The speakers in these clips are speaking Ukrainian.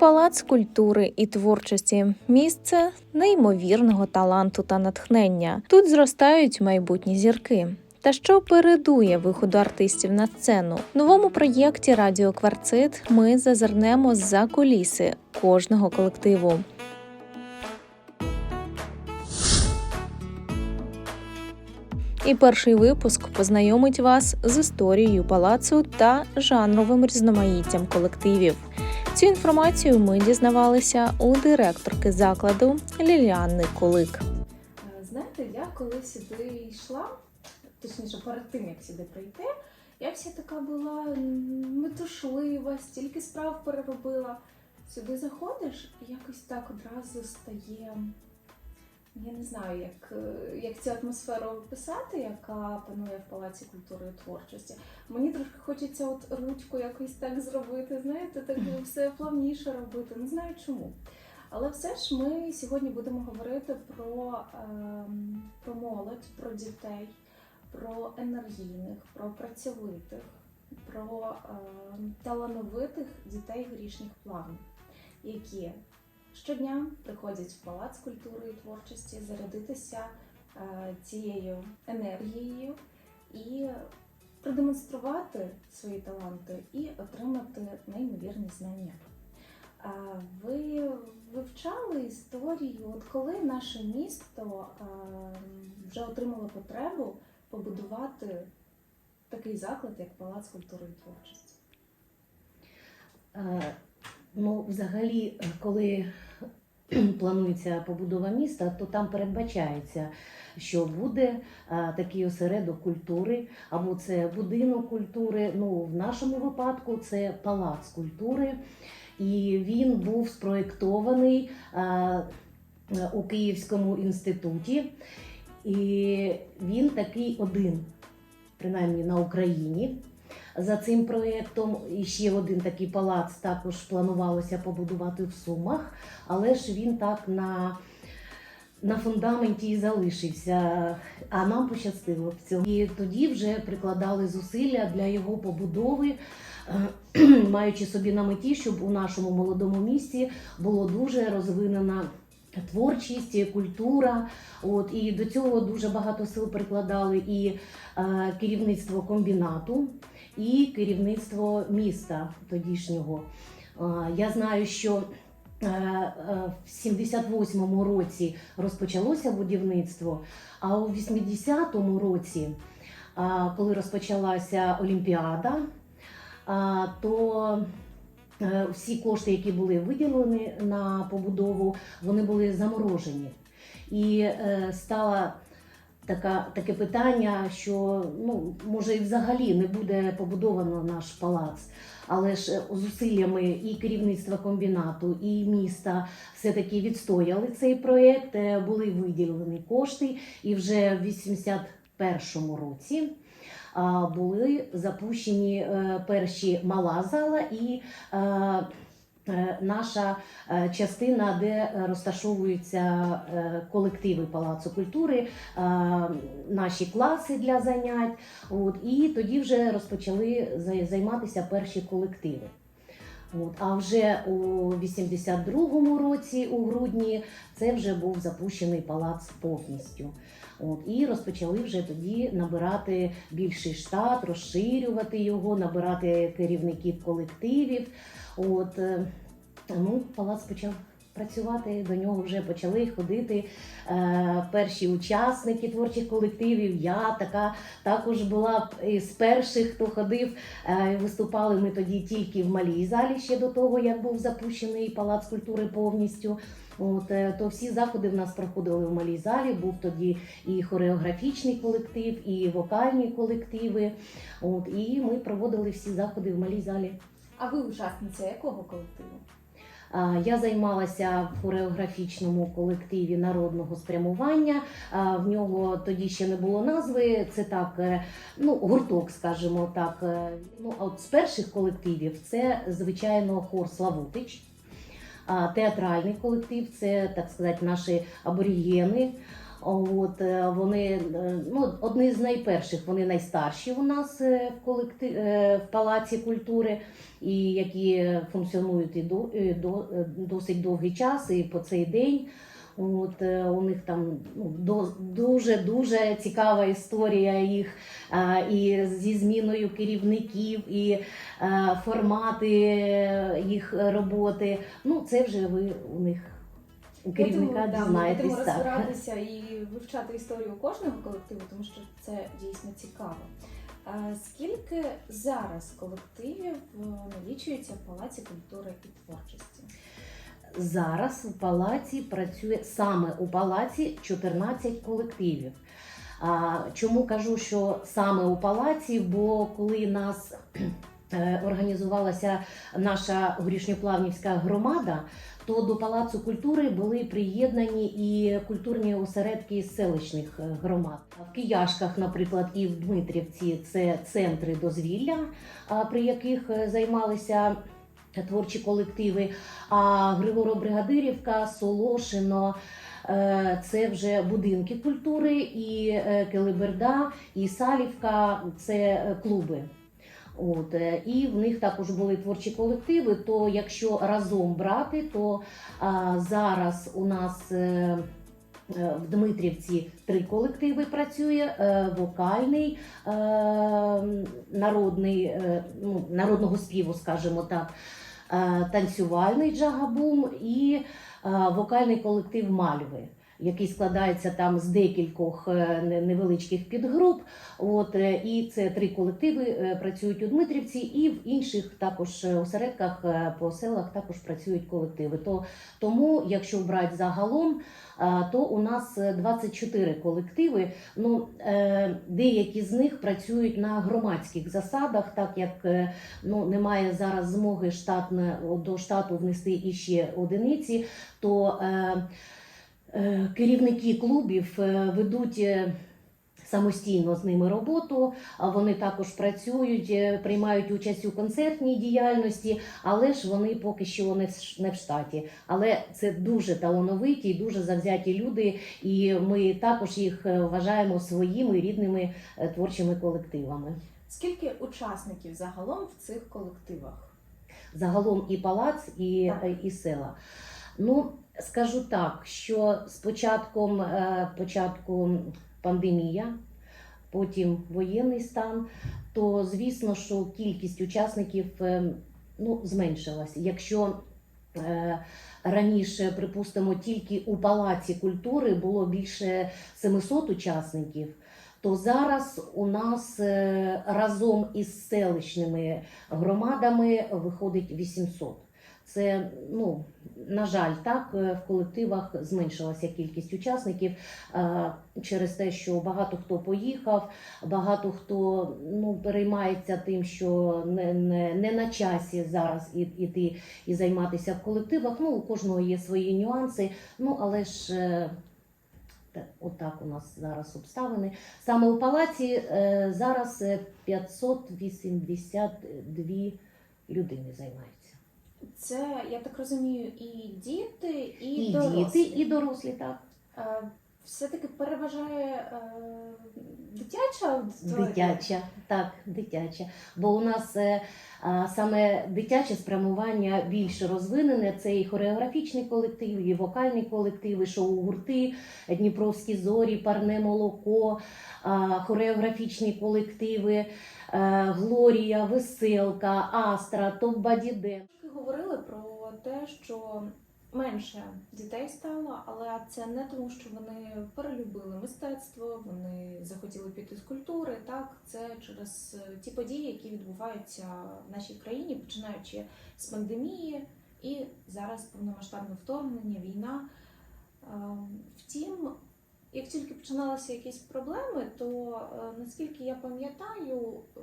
Палац культури і творчості місце неймовірного таланту та натхнення. Тут зростають майбутні зірки. Та що передує виходу артистів на сцену? В новому проєкті Радіо Кварцит ми зазирнемо за куліси кожного колективу. І перший випуск познайомить вас з історією палацу та жанровим різноманіттям колективів. Цю інформацію ми дізнавалися у директорки закладу Ліліани Кулик. Знаєте, я коли сюди йшла, точніше перед тим як сюди прийти, я вся така була метушлива, стільки справ переробила. Сюди заходиш, і якось так одразу стає. Я не знаю, як, е, як цю атмосферу описати, яка панує в Палаці культури і творчості. Мені трошки хочеться от ручку якось так зробити, знаєте, так все плавніше робити. Не знаю чому. Але все ж ми сьогодні будемо говорити про, ем, про молодь, про дітей, про енергійних, про працьовитих, про ем, талановитих дітей грішних планів, які щодня приходять в Палац культури і творчості зарядитися е, цією енергією і продемонструвати свої таланти і отримати неймовірні знання. Ви вивчали історію, от коли наше місто е, вже отримало потребу побудувати такий заклад, як Палац культури і творчості? Е, Ну, взагалі, е, коли планується побудова міста, то там передбачається, що буде такий осередок культури, або це будинок культури. Ну, в нашому випадку це палац культури, і він був спроєктований у Київському інституті. І він такий один, принаймні на Україні. За цим проєктом і ще один такий палац також планувалося побудувати в Сумах, але ж він так на, на фундаменті і залишився. А нам пощастило в цьому. І тоді вже прикладали зусилля для його побудови, маючи собі на меті, щоб у нашому молодому місті було дуже розвинена. Творчість, культура, от і до цього дуже багато сил прикладали і е, керівництво комбінату, і керівництво міста тодішнього. Я знаю, що е, е, в 78-му році розпочалося будівництво, а у 80-му році, коли розпочалася Олімпіада, то е, всі кошти, які були виділені на побудову, вони були заморожені. І стала така, таке питання, що ну, може і взагалі не буде побудовано наш палац. Але ж е, зусиллями і керівництва комбінату, і міста все-таки відстояли цей проєкт, е, були виділені кошти, і вже в 81-му році були запущені е, перші мала зала і наша е, частина, де розташовуються е, колективи Палацу культури, е, наші класи для занять. От, і тоді вже розпочали займатися перші колективи. От, а вже у 82-му році, у грудні, це вже був запущений палац повністю. От, і розпочали вже тоді набирати більший штат, розширювати його, набирати керівників колективів. От, е, ну, палац почав працювати, до нього вже почали ходити е, перші учасники творчих колективів. Я така також була із перших, хто ходив. Е, виступали ми тоді тільки в малій залі ще до того, як був запущений палац культури повністю. От, е, то всі заходи в нас проходили в малій залі. Був тоді і хореографічний колектив, і вокальні колективи. От, і ми проводили всі заходи в малій залі. А ви учасниця якого колективу? Я займалася в хореографічному колективі народного спрямування. В нього тоді ще не було назви. Це так, е, ну гурток, скажімо так. Е, Ну от з перших колективів це звичайно хор Славутич. Театральний колектив це так сказати наші аборігени. От е, вони е, ну, одні з найперших, вони найстарші у нас е, в колектив в палаці культури, і які функціонують і до, і до досить довгий час, і по цей день. От у них там ну, дуже дуже цікава історія їх а, і зі зміною керівників, і а, формати їх роботи. Ну, це вже ви у них у керівника Будемо, да, ми дізнаєтесь. будемо так. розбиратися і вивчати історію кожного колективу, тому що це дійсно цікаво. А Скільки зараз колективів е, налічується в Палаці культури і творчості? Зараз у палаці працює саме у палаці 14 колективів. А, чому кажу, що саме у палаці? Бо коли нас організувалася наша горішньоплавнівська громада, то до палацу культури були приєднані і культурні осередки селищних е, громад. В Кияшках, наприклад, і в Дмитрівці це центри дозвілля, при яких е, займалися творчі колективи. А Григоро-Бригадирівка, Солошино. е, Це вже будинки культури, і е, Келеберда, і Салівка це е, клуби. От, е, і в них також були творчі колективи. То якщо разом брати, то а, зараз у нас е, е, в Дмитрівці три колективи працює: е, вокальний, е, народний, е, ну, народного співу, скажімо так, е, танцювальний джагабум і е, вокальний колектив Мальви. Який складається там з декількох е, невеличких підгруп. От е, і це три колективи е, працюють у Дмитрівці, і в інших також осередках по селах також працюють колективи. То тому, якщо брати загалом, то у нас е, 24 колективи. Ну деякі з них працюють на громадських засадах, так як ну немає зараз змоги штатне до штату внести іще одиниці, то керівники клубів е, ведуть. е, Самостійно з ними роботу, вони також працюють, е, приймають участь у концертній діяльності, але ж вони поки що не в- штаті. Але це дуже талановиті, і дуже завзяті люди, і ми також їх е, вважаємо своїми рідними е, творчими колективами. Скільки учасників загалом в цих колективах? загалом і палац, і, і села. Ну, скажу так, що з початком е, початку пандемія, потім воєнний стан, то звісно, що кількість учасників е, ну, зменшилась. Якщо е, раніше, припустимо, тільки у палаці культури було більше 700 учасників. То зараз у нас разом із селищними громадами виходить 800. Це, ну, на жаль, так, е, в колективах зменшилася кількість учасників е, через те, що багато хто поїхав, багато хто ну, переймається тим, що не, не, не на часі зараз іти і займатися в колективах. Ну, у кожного є свої нюанси, ну, але ж. е, та- Отак у нас зараз обставини. Саме у палаці зараз е, 582 людини займаються. Це, я так розумію, і діти, і, І дорослі. діти, і дорослі, так. Е, Все-таки переважає е, дитяча аудиторія? Дитяча, так, дитяча. Бо у нас е, а, саме дитяче спрямування більше розвинене. Це і хореографічний колектив, і вокальний колектив, і шоу-гурти, Дніпровські зорі, парне молоко, а, хореографічні колективи, Глорія, Веселка, Астра, Топ-Бадіде. Ми говорили про те, що менше дітей стало, але це не тому, що вони перелюбили мистецтво, вони захотіли піти з культури. Так, це через е, ті події, які відбуваються в нашій країні, починаючи з пандемії і зараз повномасштабне вторгнення, війна. Е, Втім, як тільки починалися якісь проблеми, то е, наскільки я пам'ятаю, е,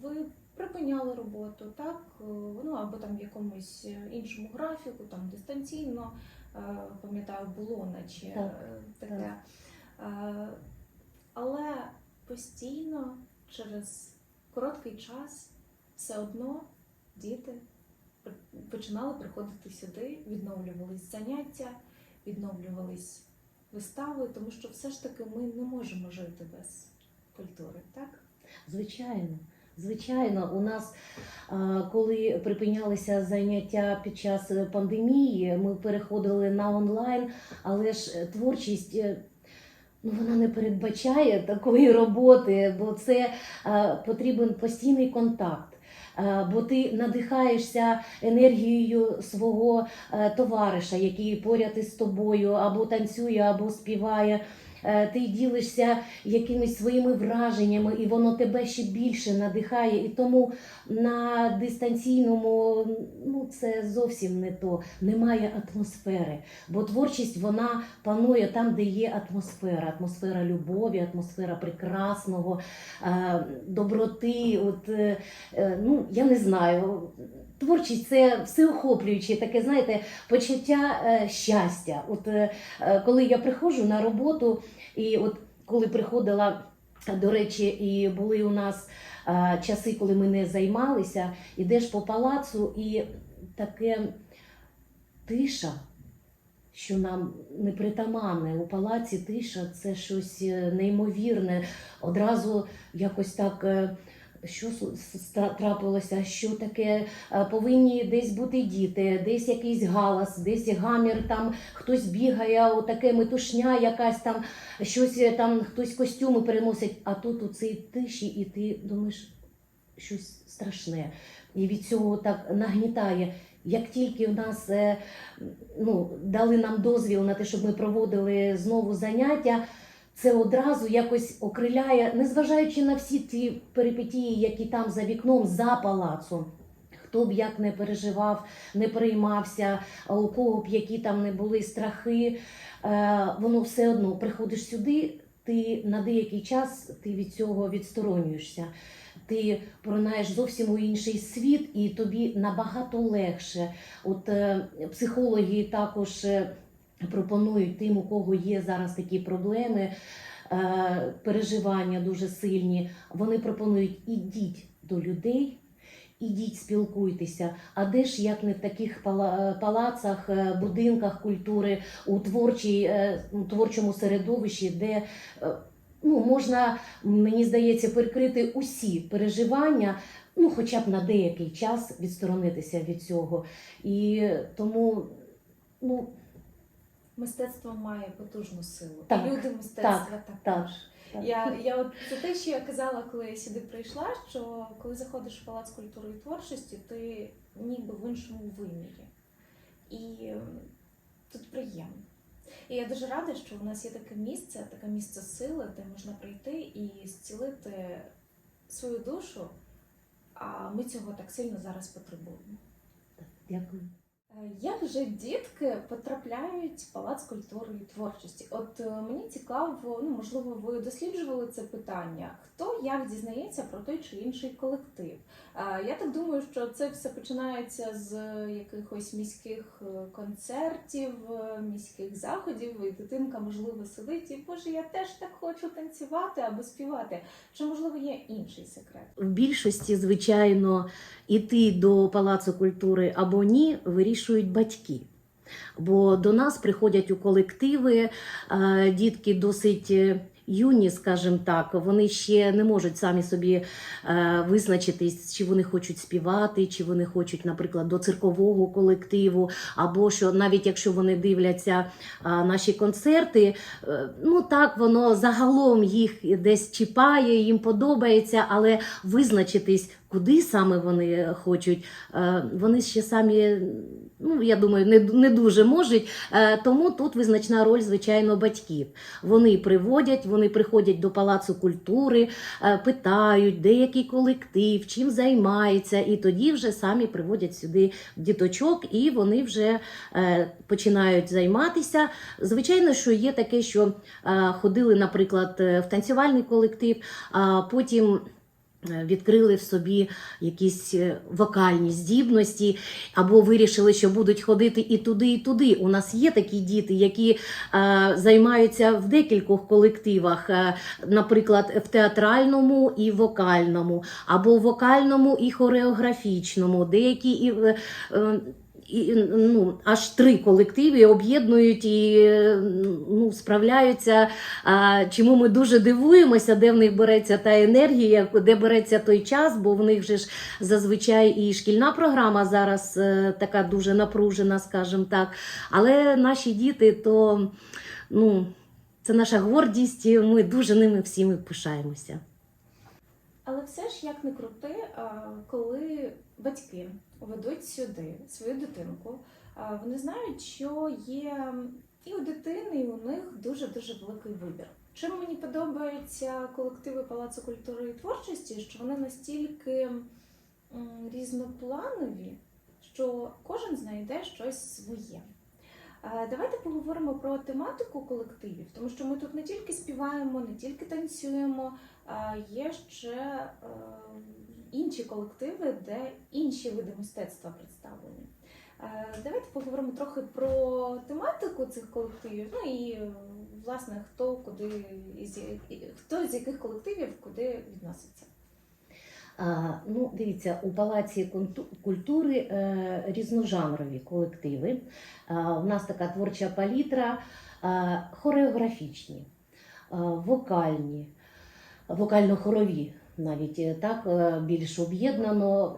ви припиняли роботу, так е, ну або там в якомусь іншому графіку, там дистанційно пам'ятаю, було наче Так, таке. Е, Але постійно через короткий час все одно діти починали приходити сюди, відновлювались заняття, відновлювались вистави, тому що все ж таки ми не можемо жити без культури, так? Звичайно. Звичайно, у нас, коли припинялися заняття під час е, пандемії, ми переходили на онлайн, але ж е, творчість е, ну, вона не передбачає такої роботи, бо це потрібен постійний контакт. А, Бо ти надихаєшся енергією свого е, товариша, який поряд із тобою або танцює, або співає. Е, Ти ділишся якимись своїми враженнями, і воно тебе ще більше надихає. І тому на дистанційному ну це зовсім не то. Немає атмосфери. Бо творчість вона панує там, де є атмосфера, атмосфера любові, атмосфера прекрасного, е, доброти. От е, ну я не знаю. Творчість це всеохоплююче, таке, знаєте, почуття е, щастя. От е, е, коли я приходжу на роботу, і от коли приходила, до речі, і були у нас е, часи, коли ми не займалися, ідеш по палацу, і таке тиша, що нам не притаманне. У палаці тиша це щось е, неймовірне. Одразу якось так. е, що трапилося, що таке е, повинні десь бути діти, десь якийсь галас, десь гамір, там хтось бігає, отаке метушня, якась там щось е, там хтось костюми переносить, а тут у цій тиші, і ти думаєш щось страшне. І від цього так нагнітає. Як тільки в нас е, ну, дали нам дозвіл на те, щоб ми проводили знову заняття, це одразу якось окриляє, незважаючи на всі ті перипетії, які там за вікном, за палацом. Хто б як не переживав, не переймався, а у кого б які там не були страхи, е, воно все одно приходиш сюди, ти на деякий час ти від цього відсторонюєшся. Ти пронаєш зовсім у інший світ, і тобі набагато легше. От е, психологи також е, пропонують тим, у кого є зараз такі проблеми, е, переживання дуже сильні. Вони пропонують ідіть до людей. Ідіть, спілкуйтеся. А де ж як не в таких палацах, е, будинках культури, у творчій, е, творчому середовищі, де е, ну, можна, мені здається, перекрити усі переживання, ну, хоча б на деякий час відсторонитися від цього. І тому, ну, Мистецтво має потужну силу. Так, І люди мистецтва так, також. так, так. Я, я от це те, що я казала, коли я сюди прийшла, що коли заходиш в палац культури і творчості, ти ніби в іншому вимірі. І тут приємно. І я дуже рада, що у нас є таке місце, таке місце сили, де можна прийти і зцілити свою душу, а ми цього так сильно зараз потребуємо. Дякую. Е, Як же дітки потрапляють в палац культури і творчості? От е, мені цікаво, ну можливо, ви досліджували це питання. Хто як дізнається про той чи інший колектив? Е, Я так думаю, що це все починається з якихось міських концертів, міських заходів, і дитинка, можливо, сидить і боже, я теж так хочу танцювати або співати. Чи можливо є інший секрет? В більшості, звичайно, іти до Палацу культури або ні, вирішують батьки. Бо до нас приходять у колективи е, дітки досить е, юні, скажімо так, вони ще не можуть самі собі е, визначитись, чи вони хочуть співати, чи вони хочуть, наприклад, до циркового колективу, або що навіть якщо вони дивляться наші концерти, ну так воно загалом їх десь чіпає, їм подобається, але визначитись, куди саме вони хочуть, вони ще самі, ну я думаю, не, не дуже можуть. Е, Тому тут визначна роль, звичайно, батьків. Вони приводять, вони приходять до палацу культури, е, питають, де який колектив, чим займається, і тоді вже самі приводять сюди діточок, і вони вже е, починають займатися. Звичайно, що є таке, що ходили, наприклад, в танцювальний колектив, а потім. Е, Відкрили в собі якісь е, вокальні здібності, або вирішили, що будуть ходити і туди, і туди. У нас є такі діти, які е, займаються в декількох колективах, е, наприклад, в театральному і вокальному, або в вокальному і хореографічному, деякі і. в- е, і, ну, аж три колективи об'єднують і ну, справляються. А, чому ми дуже дивуємося, де в них береться та енергія, де береться той час, бо в них же ж зазвичай і шкільна програма зараз е, така дуже напружена, скажімо так. Але наші діти, то ну, це наша гордість, ми дуже ними всіми пишаємося. Але все ж як не крути, коли батьки ведуть сюди свою дитинку, вони знають, що є і у дитини, і у них дуже дуже великий вибір. Чим мені подобаються колективи Палацу культури і творчості, що вони настільки різнопланові, що кожен знайде щось своє. Давайте поговоримо про тематику колективів, тому що ми тут не тільки співаємо, не тільки танцюємо, є ще е, інші колективи, де інші види мистецтва представлені. Е, Давайте поговоримо трохи про тематику цих колективів, ну і е, власне хто куди із хто з яких колективів куди відноситься. А, ну, дивіться, у Палаці культури е, різножанрові колективи. А, у нас така творча палітра, а, хореографічні, а, вокальні, вокально-хорові, навіть е, так е, більш об'єднано.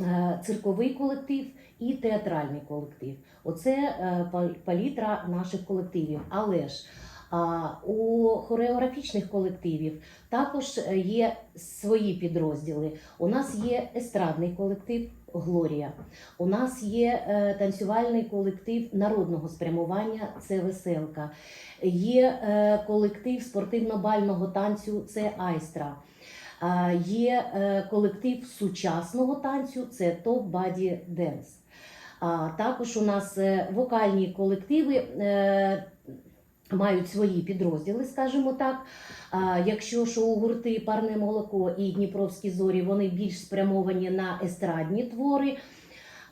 е, Цирковий колектив і театральний колектив. Оце палітра наших колективів. Але ж у хореографічних колективів також є свої підрозділи. У нас є естрадний колектив Глорія. У нас є е, танцювальний колектив народного спрямування це веселка. Є е, колектив спортивно-бального танцю це Айстра. А, Є е, колектив сучасного танцю це Top Body Dance. А також у нас е, вокальні колективи е, мають свої підрозділи, скажімо так. А якщо шоу-гурти Парне молоко і Дніпровські зорі вони більш спрямовані на естрадні твори,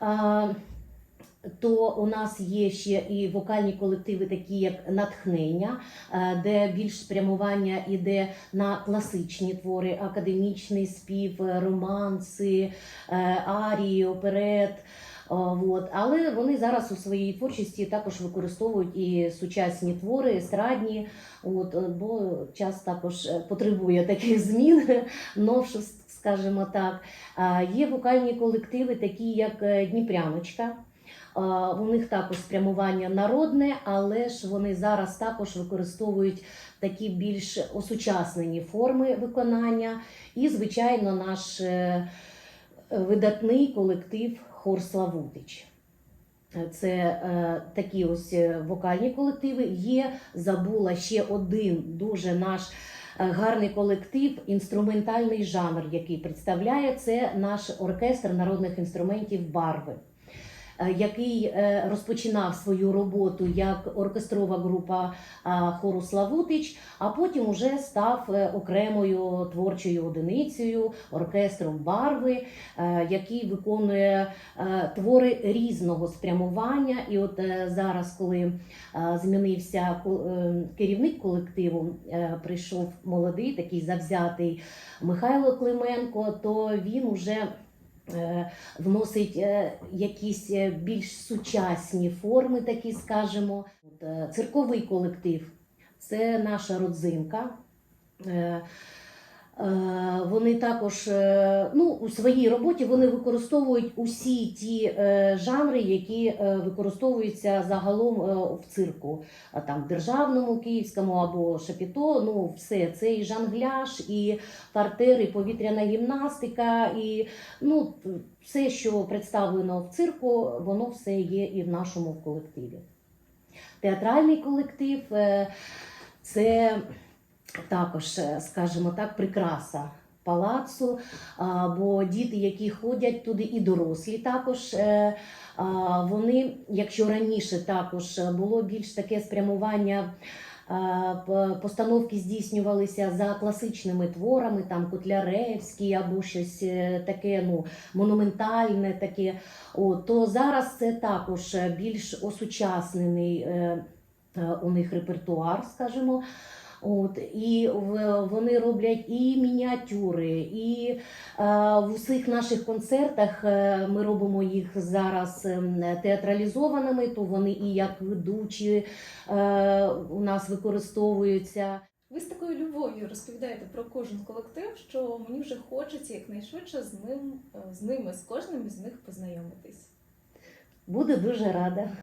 а, то у нас є ще і вокальні колективи, такі як натхнення, де більш спрямування іде на класичні твори, академічний спів, романси, е, арії, оперет. От. Але вони зараз у своїй творчості також використовують і сучасні твори, естрадні, от, е, бо час також е, потребує таких змін, новшеств, скажімо так. Є вокальні колективи, такі як е, Дніпряночка. У них також спрямування народне, але ж вони зараз також використовують такі більш осучаснені форми виконання. І, звичайно, наш видатний колектив Хор Славутич. Це е, такі ось е, вокальні колективи. Є забула ще один дуже наш е, гарний колектив, інструментальний жанр, який представляє це наш оркестр народних інструментів Барви. Е, Який е, розпочинав свою роботу як оркестрова група а, хору Славутич, а потім уже став е, окремою творчою одиницею оркестром барви, е, який виконує е, твори різного спрямування. І от е, зараз, коли е, змінився е, керівник колективу, е, прийшов молодий, такий завзятий Михайло Клименко, то він уже е, вносить е, якісь е, більш сучасні форми, такі скажемо. Е, Цирковий колектив це наша родзинка. Е, Вони також е, ну, у своїй роботі вони використовують усі ті е, жанри, які використовуються загалом в цирку, там державному, київському або шапіто. Ну, все це і жонгляж, і партер, і повітряна гімнастика, і ну, все, що представлено в цирку, воно все є і в нашому колективі. Театральний колектив це також, е, скажімо так, прикраса палацу, бо діти, які ходять туди, і дорослі також. е, Вони, якщо раніше також було більш таке спрямування. Постановки здійснювалися за класичними творами, там Котляревський або щось е, таке ну, монументальне, таке. То зараз це також більш осучаснений у них репертуар, скажімо. От, і вони роблять і мініатюри, і е, в усіх наших концертах е, ми робимо їх зараз ем, театралізованими, то вони і як ведучі е, у нас використовуються. Ви з такою любов'ю розповідаєте про кожен колектив, що мені вже хочеться якнайшвидше з ним, з ними, з кожним із них познайомитись. Буду дуже рада.